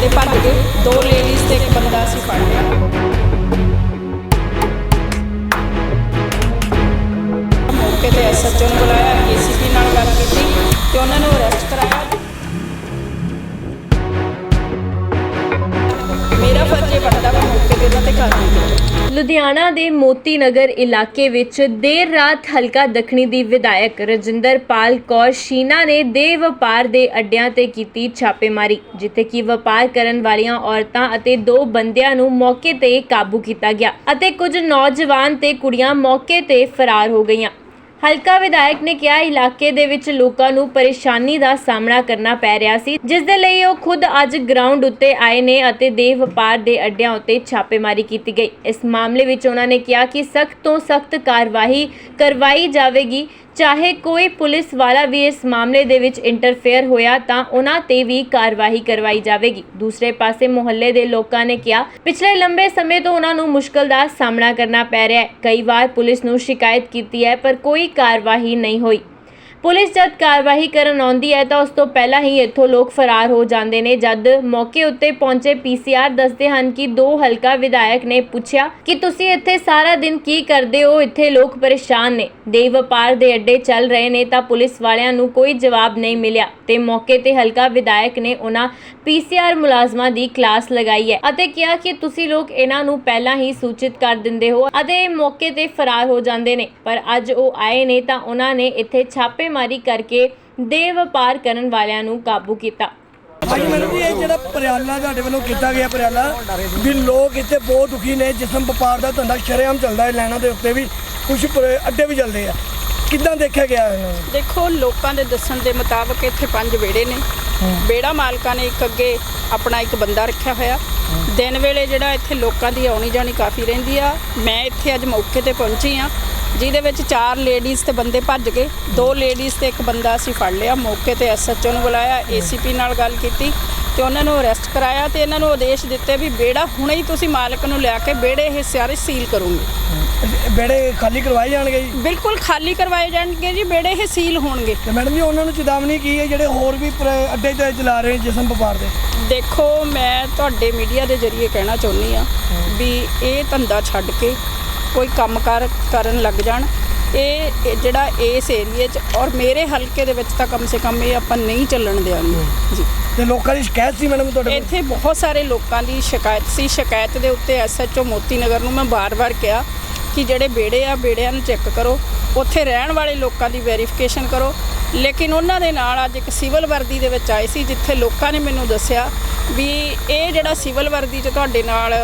ਬੰਦੇ ਭੱਜ ਗਏ ਦੋ ਲੇਡੀਜ਼ ਤੇ ਇੱਕ ਬੰਦਾ ਅਸੀਂ ਫੜ ਲਿਆ। ਮੌਕੇ ਤੇ ਐਸਐਚਓ ਨੂੰ ਬੁਲਾਇਆ ਏਸੀਪੀ ਨਾਲ ਗੱਲ ਕੀਤੀ ਤੇ ਉਹਨਾਂ ਨੂੰ ਅਰੈਸਟ ਕਰਾਇਆ। ਬਣਦਾ ਵਾ ਤੇ ਕਾਰਵਾਈ ਕਰਾਂ ਲੁਧਿਆਣਾ ਦੇ ਮੋਤੀ ਨਗਰ ਇਲਾਕੇ ਵਿੱਚ ਦੇਰ ਰਾਤ ਹਲਕਾ ਦੱਖਣੀ ਦੀ ਵਿਧਾਇਕ ਰਜਿੰਦਰ ਪਾਲ ਕੌਰ ਸ਼ੀਨਾ ਨੇ ਦੇ ਵਪਾਰ ਦੇ ਅੱਡਿਆਂ ਤੇ ਕੀਤੀ ਛਾਪੇਮਾਰੀ, ਜਿੱਥੇ ਕਿ ਵਪਾਰ ਕਰਨ ਵਾਲੀਆਂ ਔਰਤਾਂ ਅਤੇ ਦੋ ਬੰਦਿਆਂ ਨੂੰ ਮੌਕੇ ਤੇ ਕਾਬੂ ਕੀਤਾ ਗਿਆ ਅਤੇ ਕੁਝ ਨੌਜਵਾਨ ਤੇ ਕੁੜੀਆਂ ਮੌਕੇ ਤੇ ਫਰਾਰ ਹੋ ਗਈਆਂ। ਹਲਕਾ ਵਿਧਾਇਕ ਨੇ ਕਿਹਾ, ਇਲਾਕੇ ਦੇ ਵਿੱਚ ਲੋਕਾਂ ਨੂੰ ਪਰੇਸ਼ਾਨੀ ਦਾ ਸਾਹਮਣਾ ਕਰਨਾ ਪੈ ਰਿਹਾ ਸੀ, ਜਿਸ ਦੇ ਲਈ ਉਹ ਖੁਦ ਅੱਜ ਗਰਾਊਂਡ ਉੱਤੇ ਆਏ ਨੇ ਅਤੇ ਦੇ ਵਪਾਰ ਦੇ ਅੱਡਿਆਂ ਉੱਤੇ ਛਾਪੇਮਾਰੀ ਕੀਤੀ ਗਈ। ਇਸ ਮਾਮਲੇ ਵਿੱਚ ਉਹਨਾਂ ਨੇ ਕਿਹਾ ਕਿ ਸਖਤ ਤੋਂ ਸਖਤ ਕਾਰਵਾਈ ਕਰਵਾਈ ਜਾਵੇਗੀ ਚਾਹੇ ਕੋਈ ਪੁਲਿਸ ਵਾਲਾ ਵੀ ਇਸ ਮਾਮਲੇ ਦੇ ਵਿੱਚ ਇੰਟਰਫੇਅਰ ਹੋਇਆ ਤਾਂ ਉਹਨਾਂ ਤੇ ਵੀ ਕਾਰਵਾਈ ਕਰਵਾਈ ਜਾਵੇਗੀ। ਦੂਸਰੇ ਪਾਸੇ ਮੁਹੱਲੇ ਦੇ ਲੋਕਾਂ ਨੇ ਕਿਹਾ, ਪਿਛਲੇ ਲੰਬੇ ਸਮੇਂ ਤੋਂ ਉਹਨਾਂ ਨੂੰ ਮੁਸ਼ਕਲ ਦਾ ਸਾਹਮਣਾ ਕਰਨਾ ਪੈ ਰਿਹਾ ਹੈ। ਕਈ ਵਾਰ ਪੁਲਿਸ ਨੂੰ ਸ਼ਿਕਾਇਤ ਕੀਤੀ ਹੈ, ਪਰ ਕੋਈ ਕਾਰਵਾਈ ਨਹੀਂ ਹੋਈ। ਪੁਲਿਸ ਜਦ ਕਾਰਵਾਈ ਕਰਨ ਆਉਂਦੀ ਹੈ ਤਾਂ ਉਸ ਤੋਂ ਪਹਿਲਾਂ ਹੀ ਇੱਥੋਂ ਲੋਕ ਫਰਾਰ ਹੋ ਜਾਂਦੇ ਨੇ। ਜਦ ਮੌਕੇ ਉੱਤੇ ਪਹੁੰਚੇ ਪੀਸੀਆਰ ਦੱਸਦੇ ਹਨ ਕਿ ਦੋ ਹਲਕਾ ਵਿਧਾਇਕ ਨੇ ਪੁੱਛਿਆ ਕਿ ਤੁਸੀਂ ਇੱਥੇ ਸਾਰਾ ਦਿਨ ਕੀ ਕਰਦੇ ਹੋ? ਇੱਥੇ ਲੋਕ ਪਰੇਸ਼ਾਨ ਨੇ। ਦੇ ਵਪਾਰ ਦੇ ਅੱਡੇ ਚੱਲ ਰਹੇ ਨੇ ਤਾਂ ਪੁਲਿਸ ਵਾਲਿਆਂ ਨੂੰ ਕੋਈ ਜਵਾਬ ਨਹੀਂ ਮਿਲਿਆ ਤੇ ਮੌਕੇ ਤੇ ਹਲਕਾ ਵਿਧਾਇਕ ਨੇ ਉਹਨਾਂ ਪੀਸੀਆਰ ਮੁਲਾਜ਼ਮਾਂ ਦੀ ਕਲਾਸ ਲਗਾਈ ਹੈ ਅਤੇ ਕਿਹਾ ਕਿ ਤੁਸੀਂ ਲੋਕ ਇਹਨਾਂ ਨੂੰ ਪਹਿਲਾਂ ਹੀ ਸੂਚਿਤ ਕਰ ਦਿੰਦੇ ਹੋ ਅਤੇ ਮੌਕੇ ਤੇ ਫਰਾਰ ਹੋ ਜਾਂਦੇ ਨੇ। ਪਰ ਅੱਜ ਉਹ ਆਏ ਨੇ ਤਾਂ ਉਹਨਾਂ ਨੇ ਇੱਥੇ ਛਾਪੇ ਛਾਪੇਮਾਰੀ ਕਰਕੇ ਦੇ ਵਪਾਰ ਕਰਨ ਵਾਲਿਆਂ ਨੂੰ ਕਾਬੂ ਕੀਤਾ। ਮੈਡਮ ਜੀ ਇਹ ਜਿਹੜਾ ਪਰਿਆਲਾ ਤੁਹਾਡੇ ਵੱਲੋਂ ਕੀਤਾ ਗਿਆ ਪਰਿਆਲਾ ਵੀ ਲੋਕ ਇੱਥੇ ਬਹੁਤ ਦੁਖੀ ਨੇ ਜਿਸਮ ਵਪਾਰ ਦਾ ਧੰਦਾ ਸ਼ਰੇਆਮ ਚੱਲਦਾ ਹੈ ਲੈਣਾ ਦੇ ਉੱਤੇ ਵੀ ਕੁਝ ਅੱਡੇ ਵੀ ਚੱਲਦੇ ਆ। ਕਿੱਦਾਂ ਦੇਖਿਆ ਗਿਆ ਇਹਨਾਂ ਨੂੰ? ਦੇਖੋ ਲੋਕਾਂ ਦੇ ਦੱਸਣ ਦੇ ਮੁਤਾਬਕ ਇੱਥੇ ਪੰਜ ਵਿਹੜੇ ਨੇ। ਵਿਹੜਾ ਮਾਲਕਾਂ ਨੇ ਇੱਕ ਅੱਗੇ ਆਪਣਾ ਇੱਕ ਬੰਦਾ ਰੱਖਿਆ ਹੋਇਆ। ਦਿਨ ਵੇਲੇ ਜਿਹੜਾ ਇੱਥੇ ਲੋਕਾਂ ਦੀ ਆਉਣੀ ਜਾਣੀ ਕਾਫੀ ਰਹਿੰਦੀ ਆ। ਮੈਂ ਇੱਥੇ ਅੱਜ ਮੌਕੇ ਤੇ ਪਹੁੰਚੀ ਆ ਜਿਹਦੇ ਵਿੱਚ ਚਾਰ ਲੇਡੀਜ਼ ਤੇ ਬੰਦੇ ਭੱਜ ਗਏ। ਦੋ ਲੇਡੀਜ਼ ਤੇ ਇੱਕ ਬੰਦਾ ਅਸੀਂ ਫੜ ਲਿਆ। ਮੌਕੇ ਤੇ ਐਸਐਚਓ ਨੂੰ ਬੁਲਾਇਆ ਏਸੀਪੀ ਨਾਲ ਗੱਲ ਕੀਤੀ ਤੇ ਉਹਨਾਂ ਨੂੰ ਅਰੈਸਟ ਕਰਾਇਆ ਤੇ ਇਹਨਾਂ ਨੂੰ ਆਦੇਸ਼ ਦਿੱਤੇ ਵੀ ਵਿਹੜਾ ਹੁਣੇ ਹੀ ਤੁਸੀਂ ਮਾਲਕ ਨੂੰ ਲਿਆ ਕੇ ਵਿਹੜੇ ਇਹ ਸਾਰੇ ਸੀਲ ਕਰੋਗੇ। ਬੇੜੇ ਖਾਲੀ ਕਰਵਾਏ ਜਾਣਗੇ ਜੀ? ਬਿਲਕੁਲ ਖਾਲੀ ਕਰਵਾਏ ਜਾਣਗੇ ਜੀ ਵਿਹੜੇ ਇਹ ਸੀਲ ਹੋਣਗੇ। ਤੇ ਮੈਡਮ ਜੀ ਉਹਨਾਂ ਨੂੰ ਚੇਤਾਵਨੀ ਕੀ ਹੈ? ਜਿਹੜੇ ਹੋਰ ਵੀ ਪਰ- ਅੱਡੇ ਤੇ ਚਲਾ ਰਹੇ ਜਿਸਮ ਵਪਾਰ ਦੇ? ਦੇਖੋ ਮੈਂ ਤੁਹਾਡੇ ਮੀਡੀਆ ਦੇ ਜ਼ਰੀਏ ਕਹਿਣਾ ਚਾਹੁੰਦੀ ਆ ਵੀ ਇਹ ਧੰਦਾ ਛੱਡ ਕੇ ਕੋਈ ਕੰਮਕਾਰ ਕਰਨ ਲੱਗ ਜਾਣ। ਇਹ ਜਿਹੜਾ ਇਸ ਏਰੀਏ 'ਚ ਔਰ ਮੇਰੇ ਹਲਕੇ ਦੇ ਵਿੱਚ ਤਾਂ ਕਮ ਸੇ ਕਮ ਇਹ ਆਪਾਂ ਨਹੀਂ ਚੱਲਣ ਦੇਵਾਂਗੇ ਜੀ। ਤੇ ਲੋਕਾਂ ਦੀ ਸ਼ਿਕਾਇਤ ਸੀ ਮੈਡਮ ਤੁਹਾਡੇ? ਇੱਥੇ ਬਹੁਤ ਸਾਰੇ ਲੋਕਾਂ ਦੀ ਸ਼ਿਕਾਇਤ ਸੀ। ਸ਼ਿਕਾਇਤ ਦੇ ਉੱਤੇ ਐਸਐਚਓ ਮੋਤੀ ਨਗਰ ਨੂੰ ਮੈਂ ਬਾਰ-ਬਾਰ ਕਿਹਾ ਕਿ ਜਿਹੜੇ ਬੇੜੇ ਆ ਬੇੜਿਆਂ ਨੂੰ ਚੈੱਕ ਕਰੋ। ਉੱਥੇ ਰਹਿਣ ਵਾਲੇ ਲੋਕਾਂ ਦੀ ਵੈਰੀਫਿਕੇਸ਼ਨ ਕਰੋ। ਲੇਕਿਨ ਉਹਨਾਂ ਦੇ ਨਾਲ ਅੱਜ ਇੱਕ ਸਿਵਲ ਵਰਦੀ ਦੇ ਵਿੱਚ ਆਏ ਸੀ ਜਿੱਥੇ ਲੋਕਾਂ ਨੇ ਮੈਨੂੰ ਦੱਸਿਆ ਵੀ ਇਹ ਜਿਹੜਾ ਸਿਵਲ ਵਰਦੀ 'ਚ ਤੁਹਾਡੇ ਨਾਲ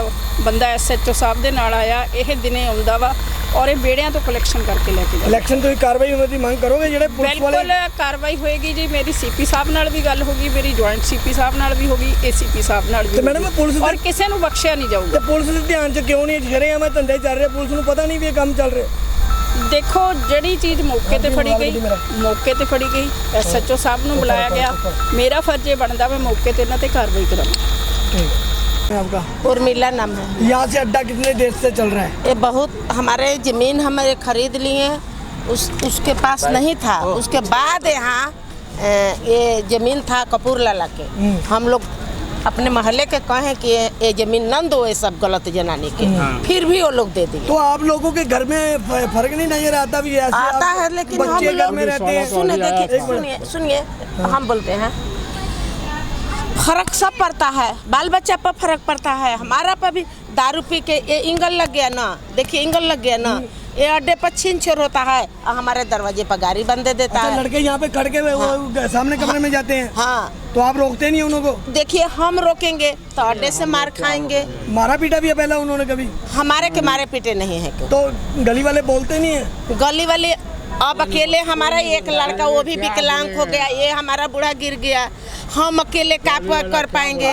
ਬੰਦਾ ਐਸਐਚਓ ਸਾਹਿਬ ਦੇ ਨਾਲ ਆਇਆ ਇਹ ਦਿਨੇ ਆਉਂਦਾ ਵਾ ਔਰ ਇਹ ਬੇੜਿਆਂ ਤੋਂ ਕਲੈਕਸ਼ਨ ਕਰਕੇ ਲੈ ਕੇ ਜਾਂਦਾ। ਇਲੈਕਸ਼ਨ ਤੋਂ ਹੀ ਕਾਰਵਾਈ ਹੋਣ ਦੀ ਮੰਗ ਕਰੋਗੇ ਜਿਹੜੇ ਪੁਲਿਸ ਵਾਲੇ? ਬਿਲਕੁਲ ਕਾਰਵਾਈ ਹੋਏਗੀ ਜੀ ਮੇਰੀ ਸੀਪੀ ਸਾਹਿਬ ਨਾਲ ਵੀ ਗੱਲ ਹੋਗੀ ਮੇਰੀ ਜੁਆਇੰਟ ਸੀਪੀ ਸਾਹਿਬ ਨਾਲ ਵੀ ਹੋਗੀ ਏਸੀਪੀ ਸਾਹਿਬ ਨਾਲ ਵੀ ਤੇ madam, ਹੋਗੀ। ਪੁਲਿਸ ਦੇ- ਔਰ ਕਿਸੇ ਨੂੰ ਬਖਸ਼ਿਆ ਨਹੀਂ ਤੇ ਜਾਊਗਾ ਪੁਲਿਸ ਦੇ ਧਿਆਨ 'ਚ ਕਿਉਂ ਨਹੀਂ? ਸ਼ਰੇਆਮ ਇਹ ਧੰਦੇ ਚੱਲ ਰਹੇ ਪੁਲਿਸ ਨੂੰ ਪਤਾ ਨਹੀਂ ਵੀ ਇਹ ਕੰਮ ਚੱਲ ਰਿਹਾ। ਦੇਖੋ ਜਿਹੜੀ ਚੀਜ਼ ਮੌਕੇ ਤੇ ਫੜੀ ਗਈ ਮੇਰਾ। ਮੌਕੇ ਤੇ ਫੜੀ ਗਈ ਐਸਐਚਓ ਸਾਹਿਬ ਨੂੰ ਬੁਲਾਇਆ ਗਿਆ ਮੇਰਾ ਫਰਜ਼ ਇਹ ਬਣਦਾ ਮੈਂ ਮੌਕੇ ਤੇ ਇਹਨਾਂ ਤੇ ਕਾਰਵਾਈ ਕਰਾਂ ठीक है आपका उर्मिला नाम है यहाँ से अड्डा कितने देर से चल रहा है ये बहुत हमारे ज़मीन हमारे खरीद लिए उस उसके पास नहीं था उसके बाद यहाँ अ, ये ज़मीन था कपूर लाला के हम लोग अपने मोहल्ले के कहे कि ये ज़मीन न दो ये सब गलत जनाने के। फिर भी वो लोग दे दिए। तो आप लोगों के घर में फ़र्क नहीं नज़र आता भी ऐसे आता है लेकिन हम घर लोग में रहते हैं? सुनिए देखिए सुनिए सुनिए हम बोलते हैं। फ़र्क सब पड़ता है बाल बच्चा पर फ़र्क पड़ता है। हमारा पर भी दारू पी के ये इंगल लग गया ना देखिए इंगल लग गया ना। ये अड्डे पर छीन छोर होता है। और हमारे दरवाजे पर गाड़ी बंद दे देता अच्छा है। लड़के यहाँ पे खड़के हुए वो सामने कमरे हाँ, में जाते हैं? हाँ। तो आप रोकते नहीं उनको देखिए हम रोकेंगे तो अड्डे से मार खाएँगे। मारा पीटा भी है पहला उन्होंने कभी? हमारे के मारे पीटे नहीं है तो गली वाले बोलते नहीं है? गली वाले अब अकेले हमारा एक लड़का वो भी विकलांग हो गया ये हमारा बूढ़ा गिर गया। हम अकेले क्या कर पाएँगे?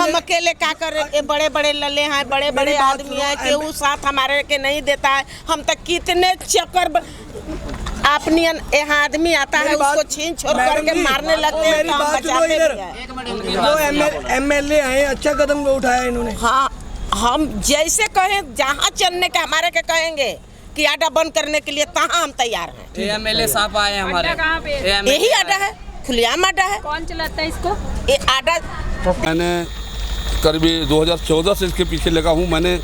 हम अकेले क्या कर ये बड़े बड़े लले हैं बड़े बड़े आदमी हैं कि वो साथ हमारे के नहीं देता है। हम तक कितने चक्कर ब- अपनी यहाँ आदमी आता है उसको छीन छोड़ करके मारने लगते हैं तो हम बचाते। भी हैं अच्छा कदम उठाया इन्होंने। हाँ हम जैसे कहें जहाँ चलने के हमारे के कहेंगे। कि आटा बंद करने के लिए तहाँ हम तैयार हैं? एम एल ए साहब आए हैं हमारे। कहाँ यही आटा है खुलेआम आटा है। कौन चलाता है इसको? ये आटा मैंने करीब 2014 से इसके पीछे लगा हूँ। मैंने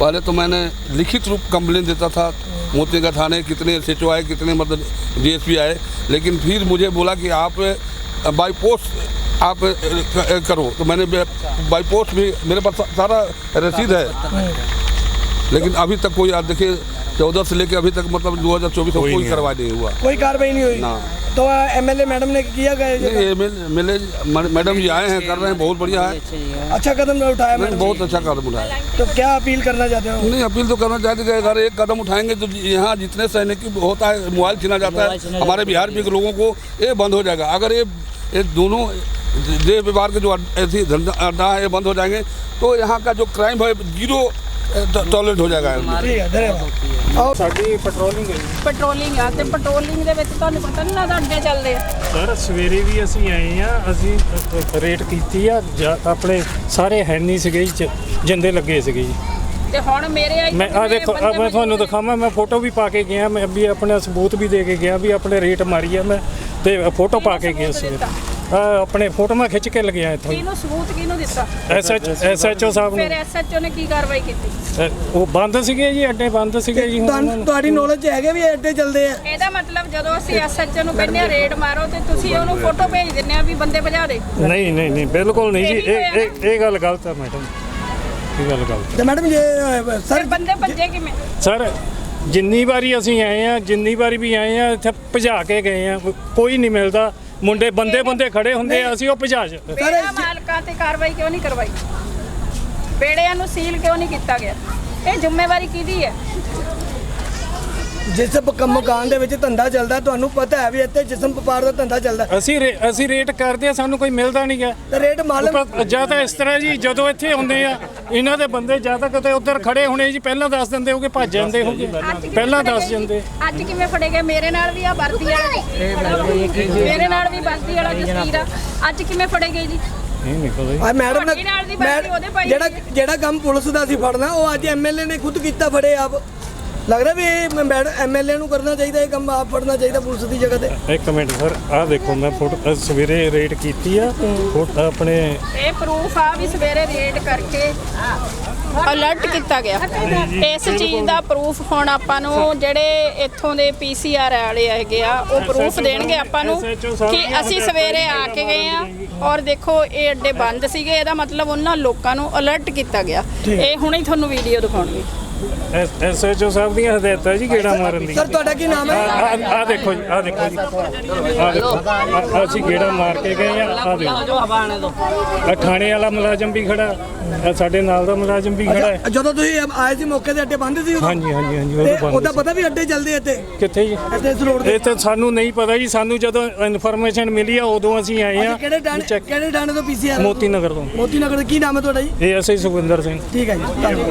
पहले तो मैंने लिखित रूप कंप्लेन देता था मोतीनगर थाने कितने एस आए कितने मतलब डीएसपी आए। लेकिन फिर मुझे बोला कि आप बाई पोस्ट आप करो। तो मैंने बाई पोस्ट भी मेरे पास सारा रसीद है। लेकिन अभी तक कोई आप देखिए चौदह से लेके अभी तक मतलब 2024 में कोई कार्रवाई नहीं। हुआ। कोई कार्रवाई नहीं हुई? ना। तो एमएलए मैडम ने किया गया मैडम जी आए हैं कर रहे हैं बहुत बढ़िया है। अच्छा कदम उठाया मैडम बहुत अच्छा कदम उठाया। तो क्या अपील करना चाहते हो? नहीं अपील तो करना चाहते कि अगर एक कदम उठाएँगे तो यहाँ जितने सैनिक होता है मोबाइल छीना जाता है हमारे बिहार में के लोगों को ये बंद हो जाएगा। अगर ये ये दोनों देह व्यवहार के जो ऐसी धंधा है ये बंद हो जाएँगे तो यहाँ का जो क्राइम है ज़ीरो ਟੋਇਲਟ ਹੋ ਜਾਏਗਾ ਠੀਕ ਹੈ ਧੰਨਵਾਦ ਆਓ ਸਾਡੀ ਪੈਟਰੋਲਿੰਗ ਹੈ ਪੈਟਰੋਲਿੰਗ ਆ ਤੇ ਪੈਟਰੋਲਿੰਗ ਦੇ ਵਿੱਚ ਤੁਹਾਨੂੰ ਪਤਾ ਨਹੀਂ ਲੱਗਦਾ ਅੱਡੇ ਚੱਲਦੇ ਸਰ ਸਵੇਰੇ ਵੀ ਅਸੀਂ ਆਏ ਆ ਅਸੀਂ ਰੇਟ ਕੀਤੀ ਆ ਆਪਣੇ ਸਾਰੇ ਹੈ ਨਹੀਂ ਸੀਗੇ ਜਿੰਦੇ ਲੱਗੇ ਸੀਗੇ ਜੀ। ਤੇ ਹੁਣ ਮੇਰੇ ਆਈ ਮੈਂ ਆ ਦੇਖੋ ਮੈਂ ਤੁਹਾਨੂੰ ਦਿਖਾਵਾਂ ਮੈਂ ਫੋਟੋ ਵੀ ਪਾ ਕੇ ਗਿਆ ਮੈਂ ਵੀ ਆਪਣੇ ਸਬੂਤ ਵੀ ਦੇ ਕੇ ਗਿਆ ਵੀ ਆਪਣੇ ਰੇਟ ਮਾਰੀ ਆ ਮੈਂ ਤੇ ਫੋਟੋ ਪਾ ਕੇ ਗਿਆ ਸੀ ਆਪਣੇ ਫੋਟੋ ਮੈਂ ਖਿੱਚ ਕੇ ਲਗਿਆ ਇੱਥੋਂ। ਕਿਹਨੂੰ ਸਬੂਤ ਕਿਹਨੂੰ ਦਿੱਤਾ? ਐਸਐਚ ਐਸਐਚਓ ਸਾਹਿਬ ਫਿਰ ਨੂੰ ਐਸਐਚਓ ਨੇ ਕੀ ਕਾਰਵਾਈ ਕੀਤੀ? ਅਹ ਉਹ ਬੰਦ ਸੀਗੇ ਜੀ ਅੱਡੇ ਬੰਦ ਸੀਗੇ ਜੀ ਹੁਣ ਉਹਨਾਂ ਤੁਹਾਨੂੰ ਨੂੰ- ਤੁਹਾਡੀ ਨੌਲੇਜ ਹੈਗੇ ਵੀ ਅੱਡੇ ਚੱਲਦੇ ਆ? ਇਹਦਾ ਮਤਲਬ ਜਦੋਂ ਅਸੀਂ ਐਸਐਚਓ ਨੂੰ ਕਹਿੰਦੇ ਆ ਰੇਡ ਮਾਰੋ ਤੇ ਤੁਸੀਂ ਉਹਨੂੰ ਫੋਟੋ ਭੇਜ ਦਿੰਦੇ ਆ ਵੀ ਬੰਦੇ ਭਜਾ ਦੇ। ਨਹੀਂ ਨਹੀਂ ਨਹੀਂ ਬਿਲਕੁਲ ਨਹੀਂ ਜੀ ਇਹੀ ਇਹ ਇਹ ਇਹ ਗੱਲ ਗਲਤ ਹੈ ਮੈਡਮ। ਇਹ ਗੱਲ ਗਲਤ ਤੇ ਮੈਡਮ ਅਹ, ਫਿਰ ਸਰ ਬੰਦੇ ਭੱਜੇ ਕਿਵੇਂ? ਸਰ ਜਿੰਨੀ ਵਾਰੀ ਅਸੀਂ ਆਏ ਆ ਜਿੰਨੀ ਵਾਰੀ ਵੀ ਆਏ ਆ ਇੱਥੇ ਭਜਾ ਕੇ ਗਏ ਆ ਕੋਈ ਨਹੀਂ ਮਿਲਦਾ। ਮੁੰਡੇ ਬੰਦੇ ਬੰਦੇ ਖੜੇ ਹੁੰਦੇ ਆ ਅਸੀਂ ਉਹ ਭਜਾ ਚ ਬੇੜਾ ਮਾਲਕਾਂ ਤੇ ਕਾਰਵਾਈ ਕਿਉਂ ਨਹੀਂ ਕਰਵਾਈ? ਬੇੜਿਆਂ ਨੂੰ ਸੀਲ ਕਿਉਂ ਨਹੀਂ ਕੀਤਾ ਗਿਆ? ਇਹ ਜ਼ਿੰਮੇਵਾਰੀ ਕਿਹਦੀ ਹੈ? ਜਿਸ ਮਕਾਨ ਦੇ ਵਿੱਚ ਧੰਦਾ ਚੱਲਦਾ ਤੁਹਾਨੂੰ ਪਤਾ ਹੈ ਵੀ ਇੱਥੇ ਜਿਸਮ ਵਪਾਰ ਦਾ ਧੰਦਾ ਚੱਲਦਾ। ਅਸੀਂ ਰੇ- ਅਸੀਂ ਰੇਟ ਕਰਦੇ ਆ ਸਾਨੂੰ ਕੋਈ ਮਿਲਦਾ ਨਹੀਂ ਗਾ ਤੇ ਰੇਟ ਮਾਲਮ ਉੱਪਰ ਜਾਂ ਤਾਂ ਇਸ ਤਰ੍ਹਾਂ ਜੀ ਜਦੋਂ ਇੱਥੇ ਹੁੰਦੇ ਆ ਇਹਨਾਂ ਦੇ ਬੰਦੇ ਜਾਂ ਤਾਂ ਕਿਤੇ ਉੱਧਰ ਖੜੇ ਹੋਣੇ ਜੀ ਪਹਿਲਾਂ ਦੱਸ ਦਿੰਦੇ ਹੋਗੇ ਭੱਜ ਜਾਂਦੇ ਹੋਗੇ। ਪਹਿਲਾਂ ਦੱਸ? ਜਾਂਦੇ ਅੱਜ ਕਿਵੇਂ ਫੜੇ ਗਏ? ਮੇਰੇ ਨਾਲ ਵੀ ਆ ਵਰਦੀ ਵਾਲਾ ਮੇਰੇ ਨਾਲ ਵੀ ਵਰਦੀ ਵਾਲਾ ਜਸਵੀਰ ਆ। ਅੱਜ ਕਿਵੇਂ ਫੜੇ ਗਏ ਜੀ? ਨਹੀਂ ਨਿਕਲਦਾ ਜੀ। ਆ ਮੈਡਮ ਜਿਹੜਾ। ਜਿਹੜਾ ਕੰਮ ਪੁਲਿਸ ਦਾ ਸੀ ਫੜਨਾ ਉਹ ਅੱਜ ਐਮਐਲਏ ਨੇ ਖੁਦ ਕੀਤਾ ਫੜੇ ਆਪ। ਲੱਗਦਾ ਵੀ ਇਹ ਐਮਐਲਏ ਨੂੰ ਕਰਨਾ ਚਾਹੀਦਾ ਇਹ ਕੰਮ ਆਪ ਫੜਨਾ ਚਾਹੀਦਾ ਪੁਲਿਸ ਦੀ ਜਗ੍ਹਾ ਤੇ। ਇੱਕ ਮਿੰਟ ਸਰ ਆਹ ਦੇਖੋ ਮੈਂ ਫੋਟੋ ਸਵੇਰੇ ਰੇਟ ਕੀਤੀ ਆ ਫੋਟੋ ਆਪਣੇ ਇਹ ਪ੍ਰੂਫ ਆ ਵੀ ਸਵੇਰੇ ਰੇਡ ਕਰਕੇ ਅਲਰਟ ਕੀਤਾ ਗਿਆ। ਇਸ ਚੀਜ਼ ਦਾ ਪ੍ਰੂਫ ਹੁਣ ਆਪਾਂ ਨੂੰ ਜਿਹੜੇ ਇੱਥੋਂ ਦੇ ਪੀਸੀਆਰ ਵਾਲੇ ਹੈਗੇ ਆ ਉਹ ਪ੍ਰੂਫ ਦੇਣਗੇ ਆਪਾਂ ਨੂੰ ਕਿ ਅਸੀਂ ਸਵੇਰੇ ਆ ਕੇ ਗਏ ਆ ਔਰ ਦੇਖੋ ਇਹ ਅੱਡੇ ਬੰਦ ਸੀਗੇ ਇਹਦਾ ਮਤਲਬ ਉਹਨਾਂ ਲੋਕਾਂ ਨੂੰ ਅਲਰਟ ਕੀਤਾ ਗਿਆ। ਇਹ ਹੁਣੇ ਹੀ ਤੁਹਾਨੂੰ ਵੀਡੀਓ ਦਿਖਾਉਣਗੇ। ਐਸਐਚਓ ਸਾਹਿਬ ਦੀਆਂ ਹਦਾਇਤਾਂ ਜੀ ਗੇੜਾ ਮਾਰਨ ਦੀ। ਸਰ ਤੁਹਾਡਾ ਕੀ ਨਾਮ ਹੈ? ਆ ਦੇਖੋ ਜੀ ਆ ਦੇਖੋ ਜੀ। ਆ ਦੇਖੋ ਆਹ ਅਸੀਂ ਗੇੜਾ ਮਾਰ ਕੇ ਗਏ ਆ ਆ ਦੇਖੋ। ਆ ਥਾਣੇ ਵਾਲਾ ਮੁਲਾਜ਼ਮ ਵੀ ਖੜਾ ਆ ਸਾਡੇ ਨਾਲ ਦਾ ਮੁਲਾਜ਼ਮ ਵੀ ਖੜਾ ਹੈ। ਜਦੋਂ ਤੁਸੀਂ ਆਏ ਸੀ ਮੌਕੇ ਤੇ ਅੱਡੇ ਬੰਦ ਸੀ ਉਦੋਂ? ਹਾਂਜੀ ਹਾਂਜੀ ਹਾਂਜੀ ਤੇ ਉਹ ਉਹਦਾ। ਪਤਾ ਵੀ ਅੱਡੇ ਚੱਲਦੇ ਇੱਥੇ? ਕਿੱਥੇ ਜੀ? ਇੱਥੇ ਇਸ ਰੋਡ ਤੇ? ਇਹ ਤਾਂ ਸਾਨੂੰ ਨਹੀਂ ਪਤਾ ਜੀ ਸਾਨੂੰ ਜਦੋਂ ਇਨਫੋਰਮੇਸ਼ਨ ਮਿਲੀ ਆ ਉਦੋਂ ਅਸੀਂ ਆਏ ਆ। ਕਿਹੜੇ ਚੈੱਕ ਕਿਹੜੇ ਥਾਣੇ ਤੋਂ ਪੀਸੀਆਰ ਮੋਤੀ ਨਗਰ ਤੋਂ। ਮੋਤੀ ਨਗਰ ਦਾ ਕੀ ਨਾਮ ਹੈ ਤੁਹਾਡਾ ਜੀ? ਇਹ ਅਸੀਂ ਸੁਖਵਿੰਦਰ ਸਿੰਘ। ਠੀਕ ਹੈ ਜੀ ਧੰਨਵਾਦ।